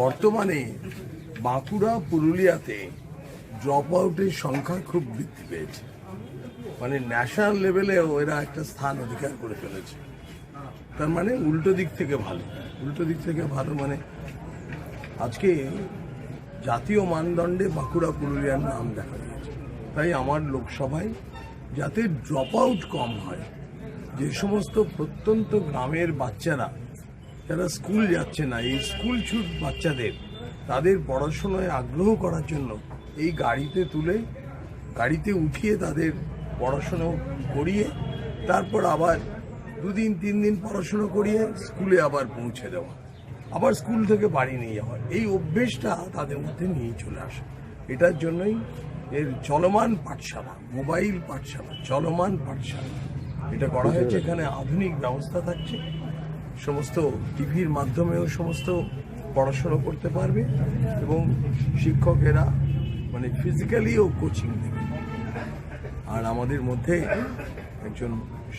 বর্তমানে বাঁকুড়া, পুরুলিয়াতে ড্রপ আউটের সংখ্যা খুব বৃদ্ধি পেয়েছে। মানে ন্যাশনাল লেভেলেও এরা একটা স্থান অধিকার করে ফেলেছে। তার মানে উল্টো দিক থেকে ভালো। উল্টো দিক থেকে ভালো মানে আজকে জাতীয় মানদণ্ডে বাঁকুড়া, পুরুলিয়ার নাম দেখা গিয়েছে তাই আমার লোকসভায় যাতে ড্রপ আউট কম হয়, যে সমস্ত প্রত্যন্ত গ্রামের বাচ্চারা যারা স্কুল যাচ্ছে না এই স্কুল ছুট বাচ্চাদের তাদের পড়াশোনায় আগ্রহ করার জন্য এই গাড়িতে তুলে গাড়িতে উঠিয়ে তাদের পড়াশুনো করিয়ে তারপর আবার দুদিন তিন দিন পড়াশুনো করিয়ে স্কুলে আবার পৌঁছে দেওয়া। আবার স্কুল থেকে বাড়ি নিয়ে যাওয়া। এই অভ্যেসটা তাদের মধ্যে নিয়ে চলে আসে। এটার জন্যই এর চলমান পাঠশালা মোবাইল পাঠশালা চলমান পাঠশালা। এটা করা হয়েছে এখানে আধুনিক ব্যবস্থা থাকছে। সমস্ত টিভির মাধ্যমেও সমস্ত পড়াশোনা করতে পারবে এবং শিক্ষকেরা মানে ফিজিক্যালিও কোচিং দেবে আর আমাদের মধ্যে একজন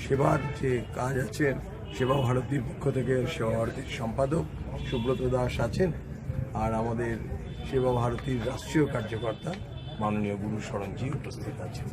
সেবার যে কাজ আছেন, সেবা ভারতীর পক্ষ থেকে সেবা ভারতীর সম্পাদক সুব্রত দাস আছেন আর আমাদের সেবা ভারতীর রাষ্ট্রীয় কার্যকর্তা মাননীয় গুরু শরণজি উপস্থিত আছেন।